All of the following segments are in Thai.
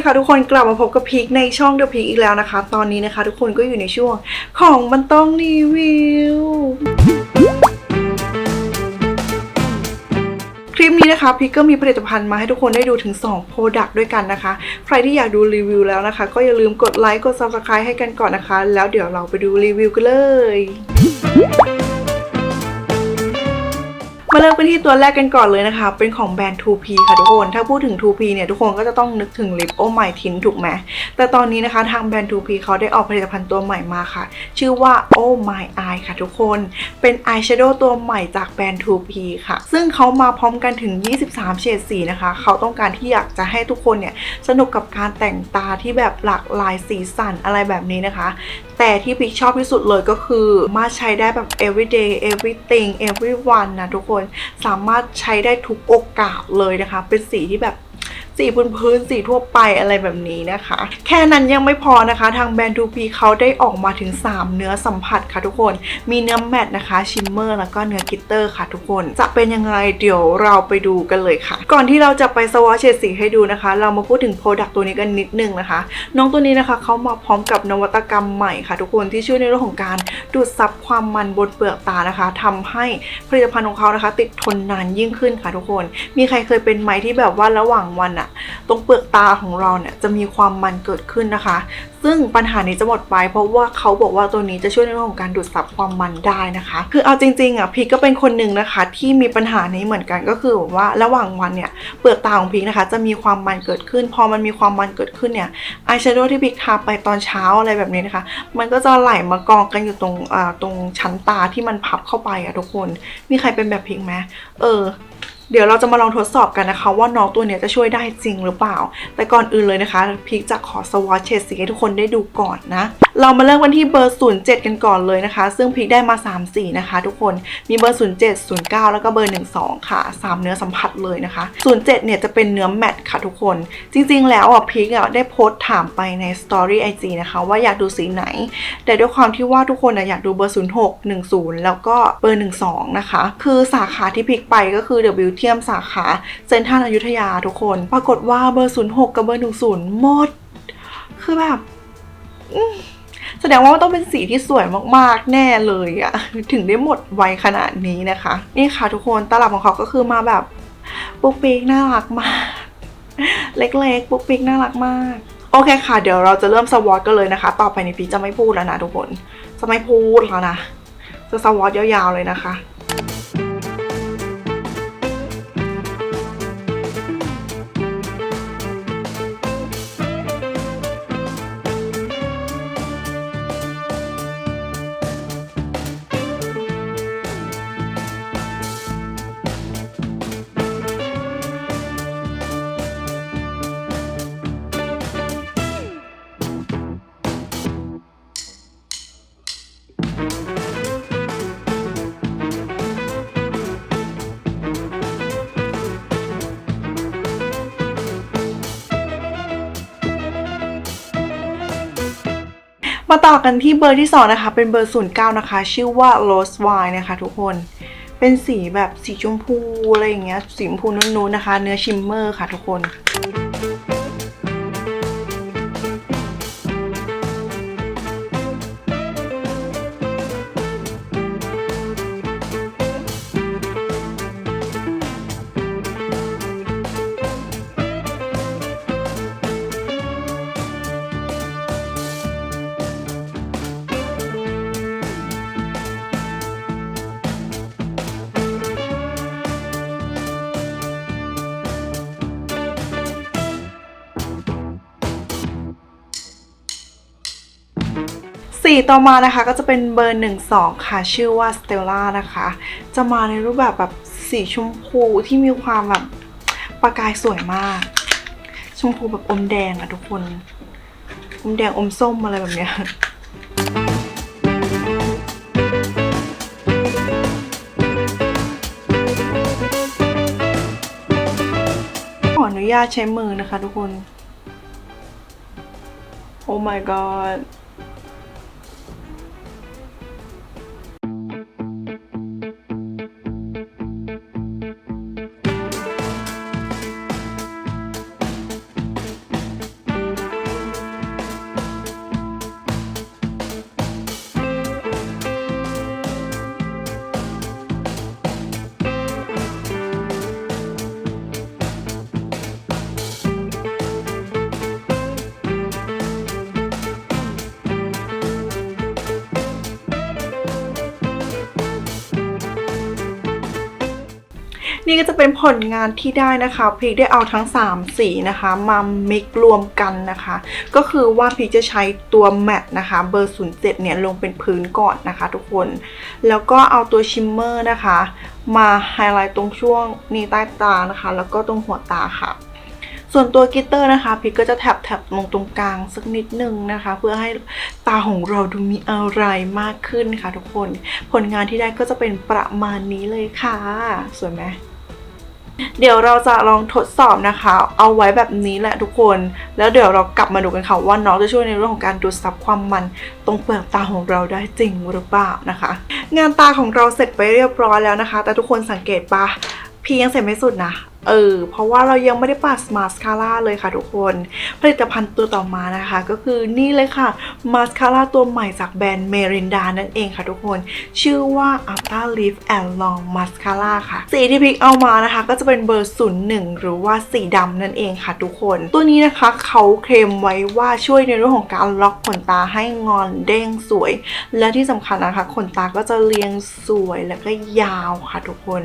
ดีค่ะทุกคนกลับมาพบกับพีคในช่อง The Peak อีกแล้วนะคะ ตอนนี้นะคะ ทุกคนก็อยู่ในช่วงของมันต้องรีวิวคลิปนี้นะคะพีคก็มีผลิตภัณฑ์มาให้ทุกคนได้ดูถึง2 Product ด้วยกันนะคะ ใครที่อยากดูรีวิวแล้วนะคะ ก็อย่าลืมกดไลค์กด Subscribe ให้กันก่อนนะคะ แล้วเดี๋ยวเราไปดูรีวิวกันเลย มาเริ่มกันที่ตัวแรกกันก่อนเลยนะคะ เป็นของแบรนด์ 2P ค่ะทุกคน ถ้าพูดถึง 2P เนี่ย ทุกคนก็จะต้องนึกถึงลิปโอไมทินถูกไหม แต่ตอนนี้นะคะทางแบรนด์ 2P เขาได้ออกผลิตภัณฑ์ตัวใหม่มาค่ะ ชื่อว่า Oh My Eye ค่ะทุกคน เป็นอายแชโดว์ตัวใหม่จากแบรนด์ 2P ค่ะ ซึ่งเขามาพร้อมกันถึง 23 เฉดสีนะคะ เขาต้องการที่อยากจะให้ทุกคนเนี่ยสนุกกับการแต่งตาที่แบบหลากหลายสีสันอะไรแบบนี้นะคะ แต่ที่พิกชอบที่สุดเลยก็คือมาใช้ได้แบบ everyday everything everyone นะทุกคนสามารถใช้ได้ทุกโอกาสเลยนะคะ เป็นสีที่แบบ สีพื้นพื้นสีทั่วไปอะไรแบบนี้นะคะ แค่นั้นยังไม่พอนะคะ ทางแบรนด์ 2P เขาได้ออกมาถึง 3 เนื้อสัมผัสค่ะทุกคน มีเนื้อแมตนะคะ ชิมเมอร์ แล้วก็เนื้อกิตเตอร์ค่ะทุกคน จะเป็นยังไงเดี๋ยวเราไปดูกันเลยค่ะ ก่อนที่เราจะไปสวอชเฉดสีให้ดูนะคะ เรามาพูดถึงโปรดักต์ตัวนี้กันนิดนึงนะคะ น้องตัวนี้นะคะเขามาพร้อมกับนวัตกรรมใหม่ค่ะทุกคนที่ช่วยในเรื่องของการดูดซับความมันบนเปลือกตานะคะทำให้ผลิตภัณฑ์ของเขานะคะ ติดทนนานยิ่งขึ้นค่ะทุกคน มีใครเคยเป็นไหมที่แบบว่าระหว่างวันอะตรงเปลือกตาของเราเนี่ยจะมีความมันเกิดขึ้นนะคะ ซึ่งปัญหานี้จะหมดไป เพราะว่าเขาบอกว่าตัวนี้จะช่วยในเรื่องของการดูดซับความมันได้นะคะ คือเอาจริงๆอะพีคก็เป็นคนหนึ่งนะคะ ที่มีปัญหานี้เหมือนกันก็คือแบบว่าระหว่างวันเนี่ยเปลือกตาของพีคนะคะ จะมีความมันเกิดขึ้น พอมันมีความมันเกิดขึ้นเนี่ยอายแชโดว์ที่พีคทาไปตอนเช้าอะไรแบบนี้นะคะ มันก็จะไหลมากองกันอยู่ตรงอ่าตรงชั้นตาที่มันพับเข้าไปอะทุกคน มีใครเป็นแบบพีคไหมเออ เดี๋ยวเราจะมาลองทดสอบกันนะคะ ว่าน้องตัวเนี้ยจะช่วยได้จริงหรือเปล่า แต่ก่อนอื่นเลยนะคะพีคจะขอสวอชเฉดสีให้ทุกคนได้ดูก่อนนะ เรามาเริ่มกันที่เบอร์ 07 กันก่อนเลยนะคะ ซึ่งพีคได้มา 3 สีนะคะ ทุกคนมีเบอร์ 07 09 แล้วก็เบอร์ 12 ค่ะ 3 เนื้อสัมผัสเลยนะคะ 07 เนี่ยจะเป็นเนื้อแมตต์ค่ะทุกคน จริง ๆ แล้วอะพีคอะได้โพสต์ถามไปใน Story IG นะคะว่าอยากดูสีไหน แต่ด้วยความที่ว่าทุกคนอะอยากดูเบอร์ 06 10 แล้วก็เบอร์ 12 นะคะ คือสาขาที่พลิกไปก็คือ W เทียมสาขาเซ็นทรัลอยุธยาทุกคน ปรากฏว่าเบอร์ 06 กับเบอร์ 10 หมด คือแบบแสดงว่าต้องเป็นสีที่สวยมากๆ แน่เลยอะถึงได้หมดไวขนาดนี้นะคะ นี่ค่ะทุกคนตลับของเขาก็คือมาแบบปุ๊กปิ๊กน่ารักมาก เล็กๆ ปุ๊กปิ๊กน่ารักมาก โอเคค่ะ เดี๋ยวเราจะเริ่มสวอตกันเลยนะคะ ต่อไปในปีจะไม่พูดแล้วนะทุกคน จะไม่พูดแล้วนะ จะสวอตยาวๆเลยนะคะ มาต่อกันที่เบอร์ที่ 2 นะคะ เป็นเบอร์ 09 นะคะ ชื่อว่า Rose Wine นะคะทุกคน เป็นสีแบบสีชมพูอะไรอย่างเงี้ย สีชมพูนุ่นๆนะคะ เนื้อชิมเมอร์ค่ะทุกคน สีต่อมานะคะก็จะเป็นเบอร์ 12 ค่ะ ชื่อว่า Stella นะคะ จะมาในรูปแบบแบบสีชมพูที่มีความแบบประกายสวยมาก ชมพูแบบอมแดงอะทุกคน อมแดงอมส้มอะไรแบบเนี้ยขออนุญาตใช้มือนะคะทุกคนโอ้ my god นี่ก็จะเป็นผลงานที่ได้นะคะพีคได้เอาทั้ง 3 สีนะคะมามิกรวมกันนะคะ ก็คือว่าพีคจะใช้ตัวแมตนะคะเบอร์ 07 เนี่ยลงเป็นพื้นก่อนนะคะทุกคน แล้วก็เอาตัวชิมเมอร์นะคะ มาไฮไลท์ตรงช่วงนี้ใต้ตานะคะ แล้วก็ตรงหัวตาค่ะส่วนตัวกิตเตอร์นะคะพีคก็จะแถบแถบลงตรงกลางสักนิดนึงนะคะ เพื่อให้ตาของเราดูมีอะไรมากขึ้นค่ะทุกคน ผลงานที่ได้ก็จะเป็นประมาณนี้เลยค่ะ สวยไหม เดี๋ยวเราจะลองทดสอบนะคะ เอาไว้แบบนี้แหละทุกคน แล้วเดี๋ยวเรากลับมาดูกันค่ะว่าน้องจะช่วยในเรื่องของการดูดซับความมันตรงเปลือกตาของเราได้จริงหรือเปล่านะคะ งานตาของเราเสร็จไปเรียบร้อยแล้วนะคะ แต่ทุกคนสังเกตปะพี่ยังเสร็จไม่สุดนะ เออ เพราะว่าเรายังไม่ได้ปัดมาสคาร่าเลยค่ะทุกคน ผลิตภัณฑ์ตัวต่อมานะคะ ก็คือนี่เลยค่ะมาสคาร่าตัวใหม่จากแบรนด์เมรินดานั่นเองค่ะทุกคน ชื่อว่า Ultra Lift and Long Mascara ค่ะ สีที่พิกเอามานะคะ ก็จะเป็นเบอร์ 01 หรือว่าสีดำนั่นเองค่ะทุกคน ตัวนี้นะคะเขาเคลมไว้ว่าช่วยในเรื่องของการล็อกขนตาให้งอนเด้งสวย และที่สำคัญนะคะขนตาก็จะเรียงสวยแล้วก็ยาวค่ะทุกคน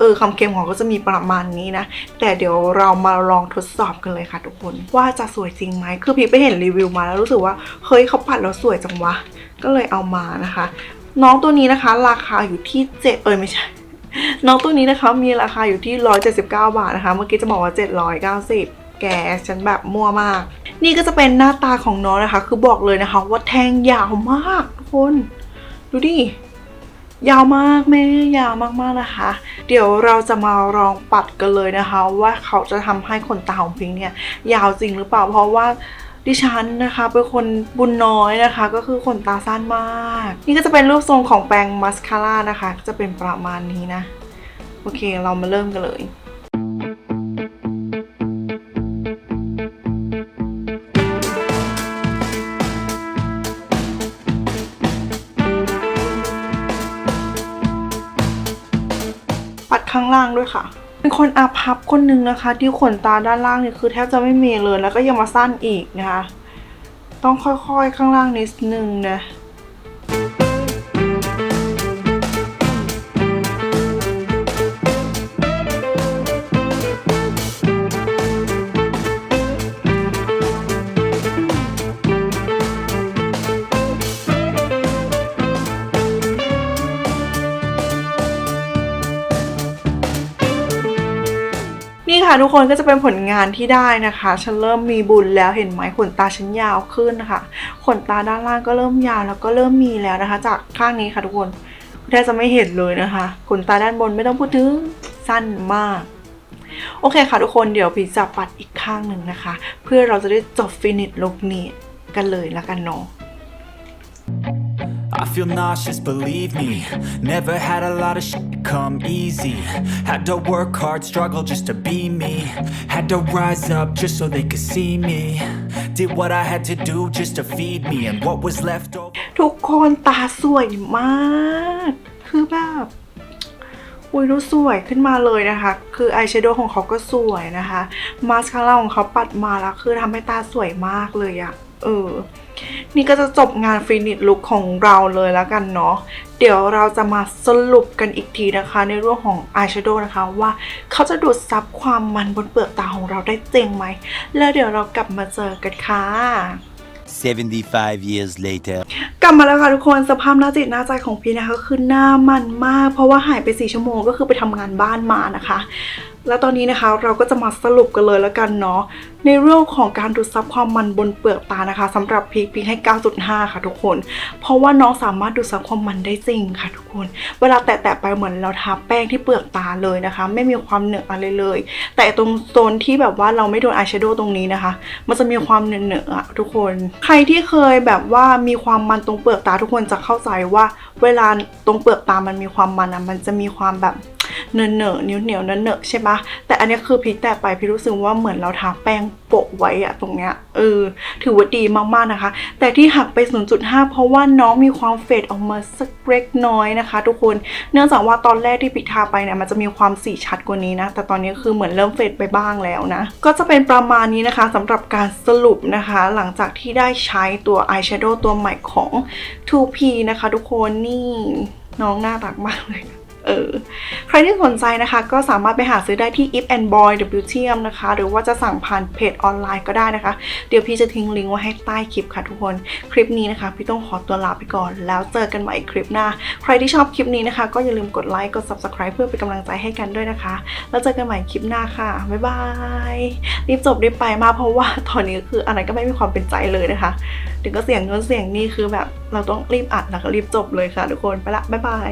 เออคำเคลมของก็จะมีประมาณนี้นะ แต่เดี๋ยวเรามาลองทดสอบกันเลยค่ะทุกคน ว่าจะสวยจริงไหมคือพี่ไปเห็นรีวิวมาแล้วรู้สึกว่าเฮ้ยเขาปัดแล้วสวยจังวะ ก็เลยเอามานะคะ น้องตัวนี้นะคะ ราคาอยู่ที่เจ็ดเอยไม่ใช่น้องตัวนี้นะคะมีราคาอยู่ที่ 179 บาทนะคะ เมื่อกี้จะบอกว่า 790 แกฉันแบบมั่วมาก นี่ก็จะเป็นหน้าตาของน้องนะคะ คือบอกเลยนะคะว่าแทงยาวมากทุกคน ดูดิ ยาวมากแม่ยาวมากๆนะคะ เดี๋ยวเราจะมาลองปัดกันเลยนะคะ ว่าเขาจะทำให้ขนตาของพิงค์เนี่ยยาวจริงหรือเปล่าเพราะว่าดิฉันนะคะเป็นคนบุญน้อยนะคะ ก็คือขนตาสั้นมาก นี่ก็จะเป็นรูปทรงของแปรงมัสคาร่านะคะ จะเป็นประมาณนี้นะ โอเคเรามาเริ่มกันเลย ด้วยค่ะ เป็นคนอาพับคนหนึ่งนะคะ ที่ขนตาด้านล่างเนี่ยคือแทบจะไม่มีเลยแล้วก็ยังมาสั้นอีกนะคะ ต้องค่อยๆข้างล่างนิดนึงนะ นี่ค่ะทุกคนก็จะเป็นผลงานที่ได้นะคะ ฉันเริ่มมีบุญแล้วเห็นไหมขนตาฉันยาวขึ้นนะคะขนตาด้านล่างก็เริ่มยาวแล้วก็เริ่มมีแล้วนะคะ จากข้างนี้ค่ะทุกคนแทบจะไม่เห็นเลยนะคะขนตาด้านบนไม่ต้องพูดถึงสั้นมากโอเคค่ะทุกคนเดี๋ยวพีจะปัดอีกข้างหนึ่งนะคะ เพื่อเราจะได้จบฟินิชลุคนี้กันเลยละกันเนาะ I feel nauseous, believe me. Never had a lot of shit come easy. Had to work hard, struggle just to be me. Had to rise up just so they could see me. Did what I had to do just to feed me, and what was left over. ทุกคนตาสวยมาก คือแบบอุ้ยดูสวยขึ้นมาเลยนะคะ คืออายแชโดว์ของเขาก็สวยนะคะ มาสคาร่าของเขาปัดมาแล้ว คือทำให้ตาสวยมากเลยอะเออ นี่ก็จะจบงานฟินิชลุคของเราเลยแล้วกันเนาะเดี๋ยวเราจะมาสรุปกันอีกทีนะคะ ในเรื่องของอายแชโดว์นะคะว่าเขาจะดูดซับความมันบนเปลือกตาของเราได้จริงไหม แล้วเดี๋ยวเรากลับมาเจอกันค่ะ75 years later. กลับมาแล้วค่ะทุกคนสภาพหน้าจิตหน้าใจของพี่นะคะคือหน้ามันมาก เพราะว่าหายไป 4 ชั่วโมงก็คือไปทำงานบ้านมานะคะแล้วตอนนี้นะคะเราก็จะมาสรุปกันเลยแล้วกันเนาะในเรื่องของการดูดซับความมันบนเปลือกตานะคะสำหรับพีคพีคให้ 9.5 ค่ะทุกคน เพราะว่าน้องสามารถดูดซับความมันได้จริงค่ะทุกคน เวลาแตะๆไปเหมือนเราทาแป้งที่เปลือกตาเลยนะคะ ไม่มีความเหนอะอะไรเลย แต่ตรงโซนที่แบบว่าเราไม่โดนอายแชโดว์ตรงนี้นะคะ มันจะมีความเหนอะอะทุกคน ใครที่เคยแบบว่ามีความมันตรงเปลือกตาทุกคนจะเข้าใจว่า เวลาตรงเปลือกตามันมีความมันอะมันจะมีความแบบ เนอะเนอะนิ้วเหนียวเนอะเนอะใช่ปะแต่อันนี้คือพีคแต่ไปพี่รู้สึกว่าเหมือนเราทาแป้งโปะไว้อะตรงเนี้ยเออถือว่าดีมากๆนะคะ แต่ที่หักไป 0.5 เพราะว่าน้องมีความเฟดออกมาสักเล็กน้อยนะคะ ทุกคนเนื่องจากว่าตอนแรกที่พีคทาไปเนี่ยมันจะมีความสีชัดกว่านี้นะ แต่ตอนนี้คือเหมือนเริ่มเฟดไปบ้างแล้วนะ ก็จะเป็นประมาณนี้นะคะสำหรับการสรุปนะคะ หลังจากที่ได้ใช้ตัวอายแชโดว์ตัวใหม่ของ 2P นะคะ ทุกคนนี่น้องน่ารักมากเลย เออใครที่สนใจนะคะก็สามารถไปหาซื้อได้ที่ If and Boy WTM นะคะ หรือว่าจะสั่งผ่านเพจออนไลน์ก็ได้นะคะ เดี๋ยวพี่จะทิ้งลิงก์ไว้ให้ใต้คลิปค่ะทุกคน คลิปนี้นะคะ พี่ต้องขอตัวลาไปก่อน แล้วเจอกันใหม่คลิปหน้า ใครที่ชอบคลิปนี้นะคะ ก็อย่าลืมกดไลค์กด subscribe เพื่อเป็นกำลังใจให้กันด้วยนะคะ แล้วเจอกันใหม่คลิปหน้าค่ะ บ๊ายบายรีบจบรีบไปมากเพราะว่าตอนนี้คืออะไรก็ไม่มีความเป็นใจเลยนะคะถึงก็เสียงโน้นเสียงนี่คือแบบเราต้องรีบอัดแล้วก็รีบจบเลยค่ะ ทุกคนไปละบ๊ายบาย